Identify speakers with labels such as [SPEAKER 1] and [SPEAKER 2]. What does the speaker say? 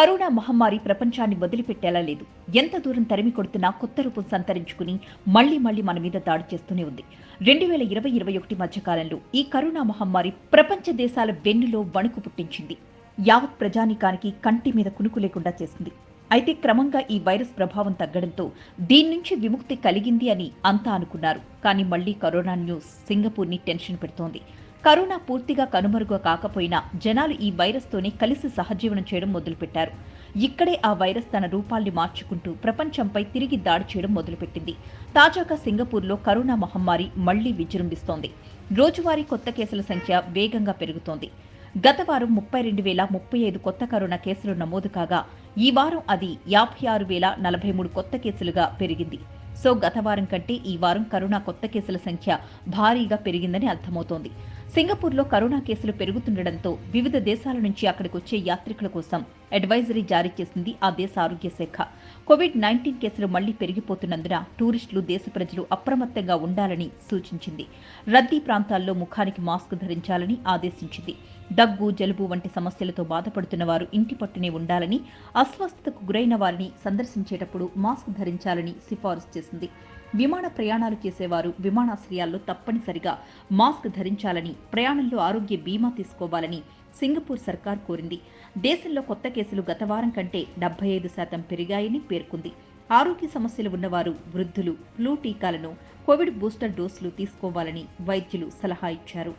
[SPEAKER 1] Corona మహమ్మారి ప్రపంచాన్ని వదిలిపెట్టేలా లేదు. ఎంత దూరం తరిమి కొడుతున్నా కొత్త రూపం సంతరించుకుని మళ్ళీ మళ్ళీ మన మీద దాడి చేస్తూనే ఉంది. రెండు వేల ఇరవై ఇరవై ఒకటి మధ్యకాలంలో ఈ కరోనా మహమ్మారి ప్రపంచ దేశాల వెన్నులో వణుకు పుట్టించింది. యావత్ ప్రజానీకానికి కంటి మీద కునుకు లేకుండా చేసింది. అయితే క్రమంగా ఈ వైరస్ ప్రభావం తగ్గడంతో దీని నుంచి విముక్తి కలిగింది అని అంతా అనుకున్నారు. కానీ మళ్ళీ కరోనా న్యూస్ సింగపూర్ని టెన్షన్ పెడుతోంది. కరోనా పూర్తిగా కనుమరుగు కాకపోయినా జనాలు ఈ వైరస్తోనే కలిసి సహజీవనం చేయడం మొదలుపెట్టారు. ఇక్కడే ఆ వైరస్ తన రూపాల్ని మార్చుకుంటూ ప్రపంచంపై తిరిగి దాడి చేయడం మొదలుపెట్టింది. తాజాగా సింగపూర్లో కరోనా మహమ్మారి మళ్ళీ విజృంభిస్తోంది. రోజువారీ కొత్త కేసుల సంఖ్య వేగంగా పెరుగుతోంది. గత వారం ముప్పై రెండు వేల ముప్పై ఐదు కొత్త కరోనా కేసులు నమోదు కాగా ఈ వారం అది యాభై ఆరు వేల నలభై మూడు కొత్త కేసులుగా పెరిగింది. సో గత వారం కంటే ఈ వారం కరోనా కొత్త కేసుల సంఖ్య భారీగా పెరిగిందని అర్థమవుతోంది. సింగపూర్లో కరోనా కేసులు పెరుగుతుండటంతో వివిధ దేశాల నుంచి అక్కడికి వచ్చే యాత్రికుల కోసం అడ్వైజరీ జారీ చేసింది ఆ దేశ ఆరోగ్య శాఖ. కోవిడ్ నైన్టీన్ కేసులు మళ్ళీ పెరిగిపోతున్నందున టూరిస్టులు దేశ ప్రజలు అప్రమత్తంగా ఉండాలని సూచించింది. రద్దీ ప్రాంతాల్లో ముఖానికి మాస్క్ ధరించాలని ఆదేశించింది. దగ్గు జలుబు వంటి సమస్యలతో బాధపడుతున్న వారు ఇంటి పట్టునే ఉండాలని అస్వస్థతకు గురైన వారిని సందర్శించేటప్పుడు మాస్క్ ధరించాలని సిఫారసు చేసింది. విమాన ప్రయాణాలు చేసేవారు విమానాశ్రయాల్లో తప్పనిసరిగా మాస్క్ ధరించాలని ప్రయాణంలో ఆరోగ్య బీమా తీసుకోవాలని సింగపూర్ సర్కార్ కోరింది. దేశంలో కొత్త కేసులు గత వారం కంటే డెబ్బై ఐదు శాతం పెరిగాయని పేర్కొంది. ఆరోగ్య సమస్యలు ఉన్నవారు వృద్ధులు ఫ్లూ టీకాలను కోవిడ్ బూస్టర్ డోసులు తీసుకోవాలని వైద్యులు సలహా ఇచ్చారు.